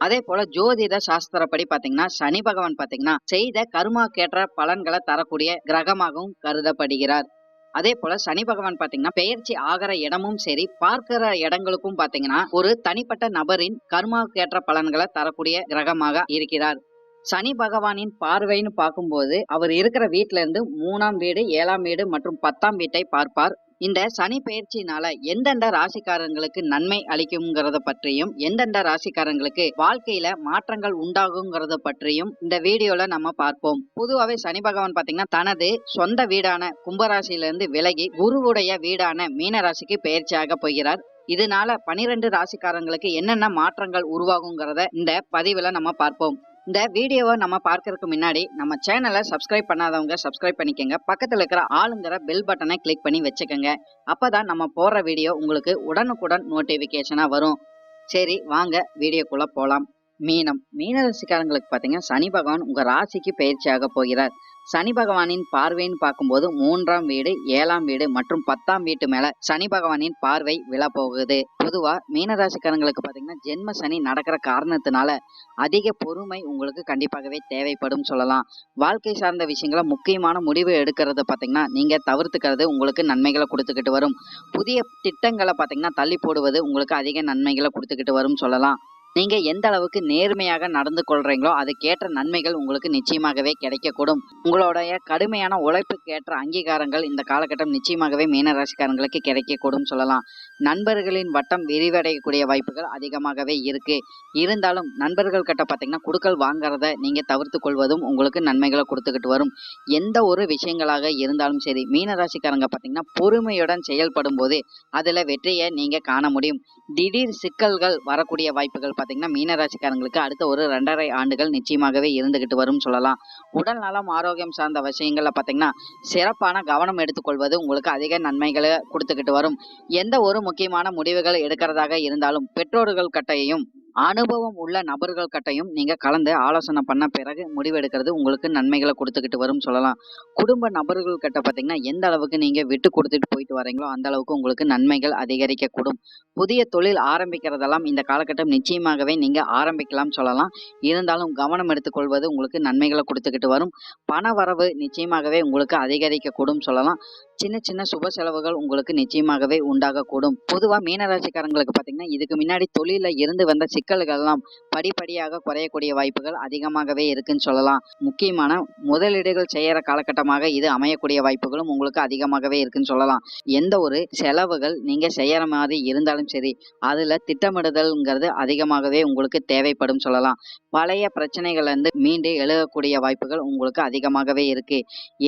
அதே போல ஜோதிட சாஸ்திரப்படி பாத்தீங்கன்னா சனி பகவான் பாத்தீங்கன்னா செய்த கர்மாக்கேற்ற பலன்களை தரக்கூடிய கிரகமாகவும் கருதப்படுகிறார். அதே போல சனி பகவான் பாத்தீங்கன்னா பெயர்ச்சி ஆகிற இடமும் சரி பார்க்கிற இடங்களுக்கும் பாத்தீங்கன்னா ஒரு தனிப்பட்ட நபரின் கர்மாக்கேற்ற பலன்களை தரக்கூடிய கிரகமாக இருக்கிறார். சனி பகவானின் பார்வைன்னு பார்க்கும்போது அவர் இருக்கிற வீட்டில இருந்து மூணாம் வீடு ஏழாம் வீடு மற்றும் பத்தாம் வீட்டை பார்ப்பார். இந்த சனி பயிற்சியினால எந்தெந்த ராசிக்காரங்களுக்கு நன்மை அளிக்குங்கிறத பற்றியும் எந்தெந்த ராசிக்காரங்களுக்கு வாழ்க்கையில மாற்றங்கள் உண்டாகுங்கிறத பற்றியும் இந்த வீடியோல நம்ம பார்ப்போம். பொதுவாகவே சனி பகவான் பாத்தீங்கன்னா தனது சொந்த வீடான கும்பராசியிலிருந்து விலகி குருவுடைய வீடான மீனராசிக்கு பயிற்சியாக போகிறார். இதனால பனிரெண்டு ராசிக்காரங்களுக்கு என்னென்ன மாற்றங்கள் உருவாகுங்கிறத இந்த பதிவுல நம்ம பார்ப்போம். இந்த வீடியோவை நம்ம பார்க்கறதுக்கு முன்னாடி நம்ம சேனலை சப்ஸ்கிரைப் பண்ணாதவங்க சப்ஸ்கிரைப் பண்ணிக்கோங்க. பக்கத்தில் இருக்கிற ஆளுங்கிற பெல் பட்டனை கிளிக் பண்ணி வச்சுக்கோங்க. அப்பதான் நம்ம போடுற வீடியோ உங்களுக்கு உடனுக்குடன் நோட்டிஃபிகேஷனாக வரும். சரி வாங்க வீடியோக்குள்ளே போகலாம் மீனம் மீன ராசிக்காரங்களுக்கு பார்த்தீங்கன்னா சனி பகவான் உங்கள் ராசிக்கு பயிற்சியாக போகிறார். சனி பகவானின் பார்வைன்னு பார்க்கும்போது மூன்றாம் வீடு ஏழாம் வீடு மற்றும் பத்தாம் வீட்டு மேல சனி பகவானின் பார்வை விழப்போகுது. பொதுவா மீனராசிக்காரங்களுக்கு பாத்தீங்கன்னா ஜென்ம சனி நடக்கிற காரணத்தினால அதிக பொறுமை உங்களுக்கு கண்டிப்பாகவே தேவைப்படும் சொல்லலாம். வாழ்க்கை சார்ந்த விஷயங்களை முக்கியமான முடிவு எடுக்கிறத பாத்தீங்கன்னா நீங்க தவிர்த்துக்கிறது உங்களுக்கு நன்மைகளை கொடுத்துக்கிட்டு வரும். புதிய திட்டங்களை பாத்தீங்கன்னா தள்ளி போடுவது உங்களுக்கு அதிக நன்மைகளை கொடுத்துக்கிட்டு வரும் சொல்லலாம். நீங்க எந்த அளவுக்கு நேர்மையாக நடந்து கொள்றீங்களோ அதுக்கேற்ற நன்மைகள் உங்களுக்கு நிச்சயமாகவே கிடைக்கக்கூடும். உங்களுடைய கடுமையான உழைப்புக்கேற்ற அங்கீகாரங்கள் இந்த காலகட்டம் நிச்சயமாகவே மீனராசிக்காரங்களுக்கு கிடைக்கக்கூடும் சொல்லலாம். நண்பர்களின் வட்டம் விரிவடையக்கூடிய வாய்ப்புகள் அதிகமாகவே இருக்கு. இருந்தாலும் நண்பர்கள் கிட்ட பார்த்தீங்கன்னா குடுக்கல் வாங்குறத நீங்க தவிர்த்து கொள்வதும் உங்களுக்கு நன்மைகளை கொடுத்துக்கிட்டு வரும். எந்த ஒரு விஷயங்களாக இருந்தாலும் சரி மீனராசிக்காரங்க பார்த்தீங்கன்னா பொறுமையுடன் செயல்படும் போது அதுல வெற்றியை நீங்க காண முடியும். திடீர் சிக்கல்கள் வரக்கூடிய வாய்ப்புகள் பார்த்தீங்கன்னா மீனராசிக்காரங்களுக்கு அடுத்த ஒரு ரெண்டரை ஆண்டுகள் நிச்சயமாகவே இருந்துகிட்டு வரும் சொல்லலாம். உடல் நலம் ஆரோக்கியம் சார்ந்த விஷயங்கள்ல பார்த்தீங்கன்னா சிறப்பான கவனம் எடுத்துக்கொள்வது உங்களுக்கு அதிக நன்மைகளை கொடுத்துக்கிட்டு வரும். எந்த ஒரு முக்கியமான முடிவுகள் எடுக்கிறதாக இருந்தாலும் பெற்றோர்கள் கட்டையும் அனுபவம் உள்ள நபர்கள் கட்டையும் நீங்க கலந்து ஆலோசனை பண்ண பிறகு முடிவெடுக்கிறது உங்களுக்கு நன்மைகளை கொடுத்துக்கிட்டு வரும் சொல்லலாம். குடும்ப நபர்கள் கிட்ட பார்த்தீங்கன்னா எந்த அளவுக்கு நீங்க விட்டு கொடுத்துட்டு போயிட்டு வரீங்களோ அந்த அளவுக்கு உங்களுக்கு நன்மைகள் அதிகரிக்கக்கூடும். புதிய தொழில் ஆரம்பிக்கிறதெல்லாம் இந்த காலகட்டம் நிச்சயமாகவே நீங்க ஆரம்பிக்கலாம் சொல்லலாம். இருந்தாலும் கவனம் எடுத்துக்கொள்வது உங்களுக்கு நன்மைகளை கொடுத்துக்கிட்டு வரும். பண வரவு நிச்சயமாகவே உங்களுக்கு அதிகரிக்கக்கூடும் சொல்லலாம். சின்ன சின்ன சுப செலவுகள் உங்களுக்கு நிச்சயமாகவே உண்டாகக்கூடும். பொதுவா மீனராசிக்காரங்களுக்கு பார்த்தீங்கன்னா இதுக்கு முன்னாடி தொழில இருந்து வந்த சிக்கல்கள் எல்லாம் படிப்படியாக குறையக்கூடிய வாய்ப்புகள் அதிகமாகவே இருக்குன்னு சொல்லலாம். முக்கியமான முதலீடுகள் செய்யற காலகட்டமாக இது அமையக்கூடிய வாய்ப்புகளும் உங்களுக்கு அதிகமாகவே இருக்குன்னு சொல்லலாம். எந்த ஒரு செலவுகள் நீங்க செய்யற மாதிரி இருந்தாலும் சரி அதுல திட்டமிடுதல்ங்கிறது அதிகமாகவே உங்களுக்கு தேவைப்படும் சொல்லலாம். பழைய பிரச்சனைகள் இருந்து மீண்டு எழுகக்கூடிய வாய்ப்புகள் உங்களுக்கு அதிகமாகவே இருக்கு.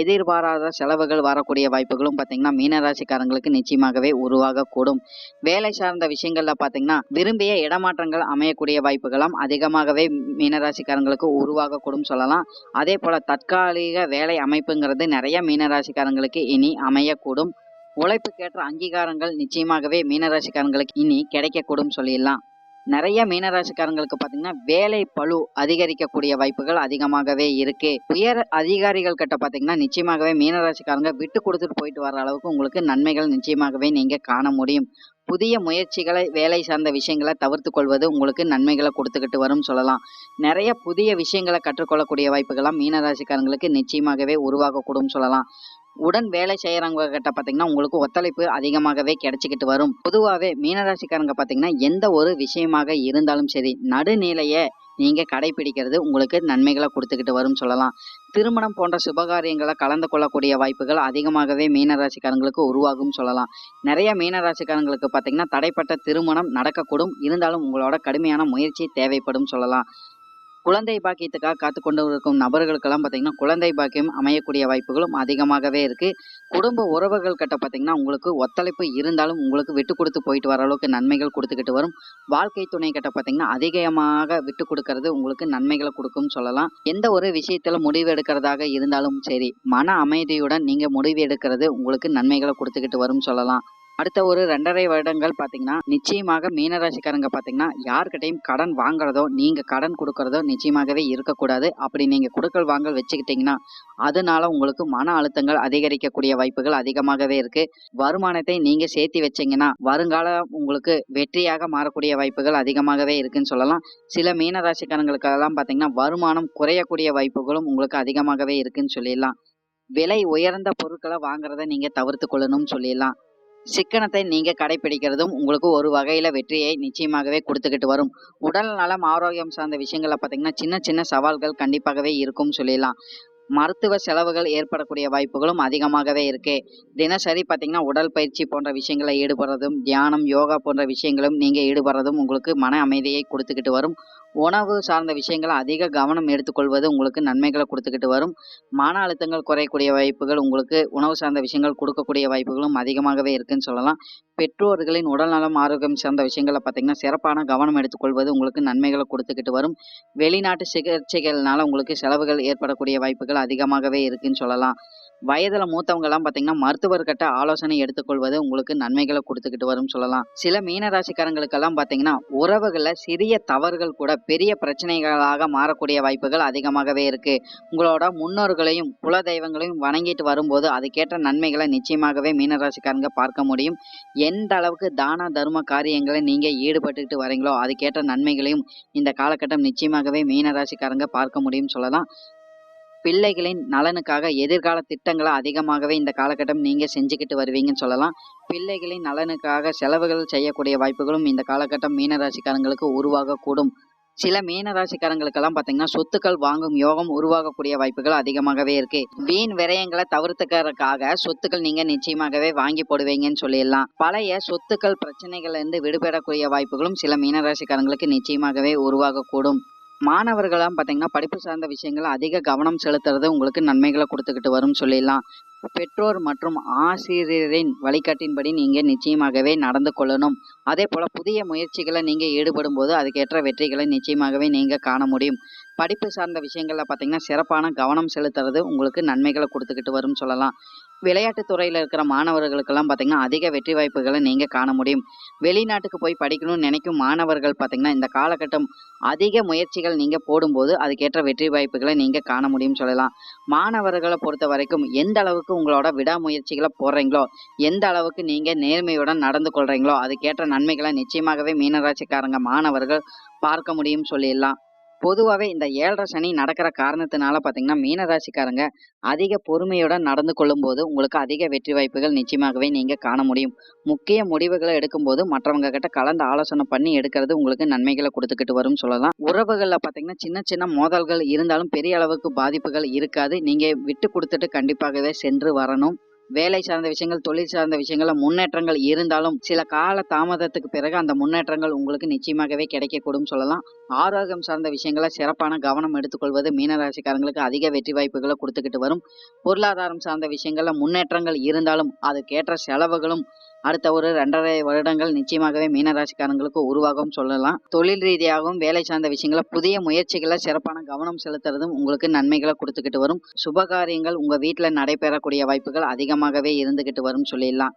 எதிர்பாராத செலவுகள் வரக்கூடிய வாய்ப்பு வாய்ப்புகளும் பார்த்தீங்கன்னா மீனராசிக்காரங்களுக்கு நிச்சயமாகவே உருவாகக்கூடும். வேலை சார்ந்த விஷயங்கள்ல பார்த்தீங்கன்னா விரும்பிய இடமாற்றங்கள் அமையக்கூடிய வாய்ப்புகளும் அதிகமாகவே மீனராசிக்காரங்களுக்கு உருவாகக்கூடும் சொல்லலாம். அதே போல தற்காலிக வேலை அமைப்புங்கிறது நிறைய மீனராசிக்காரங்களுக்கு இனி அமையக்கூடும். உழைப்புக்கேற்ற அங்கீகாரங்கள் நிச்சயமாகவே மீனராசிக்காரங்களுக்கு இனி கிடைக்கக்கூடும் சொல்லிடலாம். நிறைய மீனராசிக்காரங்களுக்கு பார்த்தீங்கன்னா வேலை பளு அதிகரிக்கக்கூடிய வாய்ப்புகள் அதிகமாகவே இருக்கு. உயர் அதிகாரிகள் கிட்ட பார்த்தீங்கன்னா நிச்சயமாகவே மீனராசிக்காரங்க விட்டு கொடுத்துட்டு போயிட்டு வர அளவுக்கு உங்களுக்கு நன்மைகள் நிச்சயமாகவே நீங்க காண முடியும். புதிய முயற்சிகளை வேலை சார்ந்த விஷயங்களை தவிர்த்து கொள்வது உங்களுக்கு நன்மைகளை கொடுத்துக்கிட்டு வரும் சொல்லலாம். நிறைய புதிய விஷயங்களை கற்றுக்கொள்ளக்கூடிய வாய்ப்புகள்லாம் மீனராசிக்காரங்களுக்கு நிச்சயமாகவே உருவாகக்கூடும் சொல்லலாம். உடன் வேலை செய்யறவங்க கிட்ட பாத்தீங்கன்னா உங்களுக்கு ஒத்துழைப்பு அதிகமாகவே கிடைச்சிக்கிட்டு வரும். பொதுவாகவே மீனராசிக்காரங்க பாத்தீங்கன்னா எந்த ஒரு விஷயமாக இருந்தாலும் சரி நடுநிலையை நீங்க கடைபிடிக்கிறது உங்களுக்கு நன்மைகளை கொடுத்துக்கிட்டு வரும் சொல்லலாம். திருமணம் போன்ற சுபகாரியங்களை கலந்து கொள்ளக்கூடிய வாய்ப்புகள் அதிகமாகவே மீனராசிக்காரங்களுக்கு உருவாகும் சொல்லலாம். நிறைய மீனராசிக்காரங்களுக்கு பார்த்தீங்கன்னா தடைப்பட்ட திருமணம் நடக்கக்கூடும். இருந்தாலும் உங்களோட கடுமையான முயற்சி தேவைப்படும் சொல்லலாம். குழந்தை பாக்கியத்துக்காக காத்து கொண்டு இருக்கும் நபர்களுக்கெல்லாம் பார்த்தீங்கன்னா குழந்தை பாக்கியம் அமையக்கூடிய வாய்ப்புகளும் அதிகமாகவே இருக்கு. குடும்ப உறவுகள் கிட்ட பார்த்தீங்கன்னா உங்களுக்கு ஒத்துழைப்பு இருந்தாலும் உங்களுக்கு விட்டு கொடுத்து போயிட்டு வர அளவுக்கு நன்மைகள் கொடுத்துக்கிட்டு வரும். வாழ்க்கை துணை கிட்ட பார்த்தீங்கன்னா அதிகமாக விட்டு கொடுக்கறது உங்களுக்கு நன்மைகளை கொடுக்கும் சொல்லலாம். எந்த ஒரு விஷயத்துல முடிவு எடுக்கிறதாக இருந்தாலும் சரி மன அமைதியுடன் நீங்க முடிவு எடுக்கிறது உங்களுக்கு நன்மைகளை கொடுத்துக்கிட்டு வரும் சொல்லலாம். அடுத்த ஒரு ரெண்டரை வருடங்கள் பார்த்தீங்கன்னா நிச்சயமாக மீனராசிக்காரங்க பார்த்தீங்கன்னா யார்கிட்டையும் கடன் வாங்குறதோ நீங்க கடன் கொடுக்கறதோ நிச்சயமாகவே இருக்கக்கூடாது. அப்படி நீங்க கொடுக்கல் வாங்கல் வச்சுக்கிட்டீங்கன்னா அதனால உங்களுக்கு மன அழுத்தங்கள் அதிகரிக்கக்கூடிய வாய்ப்புகள் அதிகமாகவே இருக்கு. வருமானத்தை நீங்க சேர்த்து வச்சீங்கன்னா வருங்காலம் உங்களுக்கு வெற்றியாக மாறக்கூடிய வாய்ப்புகள் அதிகமாகவே இருக்குன்னு சொல்லலாம். சில மீனராசிக்காரங்களுக்கெல்லாம் பார்த்தீங்கன்னா வருமானம் குறையக்கூடிய வாய்ப்புகளும் உங்களுக்கு அதிகமாகவே இருக்குன்னு சொல்லிடலாம். விலை உயர்ந்த பொருட்களை வாங்குறத நீங்க தவிர்த்து கொள்ளணும்னு சொல்லிடலாம். சிக்கனத்தை நீங்க கடைபிடிக்கிறதும் உங்களுக்கு ஒரு வகையில வெற்றியை நிச்சயமாகவே கொடுத்துக்கிட்டு வரும். உடல் நலம் ஆரோக்கியம் சார்ந்த விஷயங்களை பார்த்தீங்கன்னா சின்ன சின்ன சவால்கள் கண்டிப்பாகவே இருக்கும் சொல்லிடலாம். மருத்துவ செலவுகள் ஏற்படக்கூடிய வாய்ப்புகளும் அதிகமாகவே இருக்கு. தினசரி பார்த்தீங்கன்னா உடல் பயிற்சி போன்ற விஷயங்களை ஈடுபடுறதும் தியானம் யோகா போன்ற விஷயங்களும் நீங்கள் ஈடுபடுறதும் உங்களுக்கு மன அமைதியை கொடுத்துக்கிட்டு வரும். உணவு சார்ந்த விஷயங்களை அதிக கவனம் எடுத்துக்கொள்வது உங்களுக்கு நன்மைகளை கொடுத்துக்கிட்டு வரும். மன அழுத்தங்கள் குறையக்கூடிய வாய்ப்புகள் உங்களுக்கு உணவு சார்ந்த விஷயங்கள் கொடுக்கக்கூடிய வாய்ப்புகளும் அதிகமாகவே இருக்குன்னு சொல்லலாம். பெற்றோர்களின் உடல்நலம் ஆரோக்கியம் சார்ந்த விஷயங்களை பார்த்தீங்கன்னா சிறப்பான கவனம் எடுத்துக்கொள்வது உங்களுக்கு நன்மைகளை கொடுத்துக்கிட்டு வரும். வெளிநாட்டு சிகிச்சைகள்னால உங்களுக்கு செலவுகள் ஏற்படக்கூடிய வாய்ப்புகள் அதிகமாகவே இருக்குன்னு சொல்லலாம். வயதுல மூத்தவங்க எல்லாம் பாத்தீங்கன்னா மருத்துவர்கிட்ட ஆலோசனை எடுத்துக்கொள்வது உங்களுக்கு நன்மைகளை கொடுத்துக்கிட்டு வரும் சொல்லலாம். சில மீனராசிக்காரங்களுக்கெல்லாம் பாத்தீங்கன்னா உறவுகள்ல சிறிய தவறுகள் கூட பெரிய பிரச்சனைகளாக மாறக்கூடிய வாய்ப்புகள் அதிகமாகவே இருக்கு. உங்களோட முன்னோர்களையும் குல தெய்வங்களையும் வணங்கிட்டு வரும்போது அதுக்கேற்ற நன்மைகளை நிச்சயமாகவே மீனராசிக்காரங்க பார்க்க முடியும். எந்த அளவுக்கு தான தர்ம காரியங்களை நீங்க ஈடுபட்டுக்கிட்டு வரீங்களோ அதுக்கேற்ற நன்மைகளையும் இந்த காலகட்டம் நிச்சயமாகவே மீனராசிக்காரங்க பார்க்க முடியும் சொல்லலாம். பிள்ளைகளின் நலனுக்காக எதிர்கால திட்டங்களை அதிகமாகவே இந்த காலகட்டம் நீங்க செஞ்சுக்கிட்டு வருவீங்கன்னு சொல்லலாம். பிள்ளைகளின் நலனுக்காக செலவுகள் செய்யக்கூடிய வாய்ப்புகளும் இந்த காலகட்டம் மீனராசிக்காரங்களுக்கு உருவாகக்கூடும். சில மீனராசிக்காரங்களுக்கெல்லாம் பார்த்தீங்கன்னா சொத்துக்கள் வாங்கும் யோகம் உருவாகக்கூடிய வாய்ப்புகள் அதிகமாகவே இருக்கு. வீண் விரயங்களை தவிர்த்துக்கிறதுக்காக சொத்துக்கள் நீங்க நிச்சயமாகவே வாங்கி போடுவீங்கன்னு சொல்லிடலாம். பழைய சொத்துக்கள் பிரச்சனைகள்ல இருந்து விடுபடக்கூடிய வாய்ப்புகளும் சில மீனராசிக்காரங்களுக்கு நிச்சயமாகவே உருவாகக்கூடும். மாணவர்களாம் பார்த்தீங்கன்னா படிப்பு சார்ந்த விஷயங்கள் அதிக கவனம் செலுத்துறது உங்களுக்கு நன்மைகளை கொடுத்துக்கிட்டு வரும் சொல்லிடலாம். பெற்றோர் மற்றும் ஆசிரியரின் வழிகாட்டின்படி நீங்க நிச்சயமாகவே நடந்து கொள்ளணும். அதே போல புதிய முயற்சிகளை நீங்க ஈடுபடும் போது அதுக்கேற்ற வெற்றிகளை நிச்சயமாகவே நீங்க காண முடியும். படிப்பு சார்ந்த விஷயங்களில் பார்த்தீங்கன்னா சிறப்பான கவனம் செலுத்துறது உங்களுக்கு நன்மைகளை கொடுத்துக்கிட்டு வரும் சொல்லலாம். விளையாட்டு துறையில் இருக்கிற மாணவர்களுக்கெல்லாம் பார்த்தீங்கன்னா அதிக வெற்றி வாய்ப்புகளை நீங்கள் காண முடியும். வெளிநாட்டுக்கு போய் படிக்கணும்னு நினைக்கும் மாணவர்கள் பார்த்தீங்கன்னா இந்த காலகட்டம் அதிக முயற்சிகள் நீங்கள் போடும்போது அதுக்கேற்ற வெற்றி வாய்ப்புகளை நீங்கள் காண முடியும் சொல்லலாம். மாணவர்களை பொறுத்த வரைக்கும் எந்த அளவுக்கு உங்களோட விடாமுயற்சிகளை போடுறீங்களோ எந்த அளவுக்கு நீங்கள் நேர்மையுடன் நடந்து கொள்கிறீங்களோ அதுக்கேற்ற நன்மைகளை நிச்சயமாகவே மீனராட்சிக்காரங்க மாணவர்கள் பார்க்க முடியும் சொல்லிடலாம். பொதுவாகவே இந்த ஏழரை சனி நடக்கிற காரணத்தினால பார்த்தீங்கன்னா மீனராசிக்காரங்க அதிக பொறுமையுடன் நடந்து கொள்ளும்போது உங்களுக்கு அதிக வெற்றி வாய்ப்புகள் நிச்சயமாகவே நீங்கள் காண முடியும். முக்கிய முடிவுகளை எடுக்கும்போது மற்றவங்க கிட்ட கலந்து ஆலோசனை பண்ணி எடுக்கிறது உங்களுக்கு நன்மைகளை கொடுத்துக்கிட்டு வரும் சொல்லலாம். உறவுகளில் பார்த்தீங்கன்னா சின்ன சின்ன மோதல்கள் இருந்தாலும் பெரிய அளவுக்கு பாதிப்புகள் இருக்காது. நீங்கள் விட்டு கொடுத்துட்டு கண்டிப்பாகவே சென்று வரணும். வேலை சார்ந்த விஷயங்கள் தொழில் சார்ந்த விஷயங்கள்ல முன்னேற்றங்கள் இருந்தாலும் சில கால தாமதத்துக்கு பிறகு அந்த முன்னேற்றங்கள் உங்களுக்கு நிச்சயமாகவே கிடைக்கக்கூடும் சொல்லலாம். ஆரோக்கியம் சார்ந்த விஷயங்கள சிறப்பான கவனம் எடுத்துக்கொள்வது மீனராசிக்காரங்களுக்கு அதிக வெற்றி வாய்ப்புகளை கொடுத்துக்கிட்டு வரும். பொருளாதாரம் சார்ந்த விஷயங்கள்ல முன்னேற்றங்கள் இருந்தாலும் அதுக்கேற்ற செலவுகளும் அடுத்த ஒரு ரெண்டரை வருடங்கள் நிச்சயமாகவே மீனராசிக்காரங்களுக்கு உருவாகும் சொல்லலாம். தொழில் ரீதியாகவும் வேலை சார்ந்த விஷயங்களை புதிய முயற்சிகளை சிறப்பான கவனம் செலுத்துறதும் உங்களுக்கு நன்மைகளை கொடுத்துக்கிட்டு வரும். சுபகாரியங்கள் உங்க வீட்டுல நடைபெறக்கூடிய வாய்ப்புகள் அதிகமாகவே இருந்துகிட்டு வரும் சொல்லிடலாம்.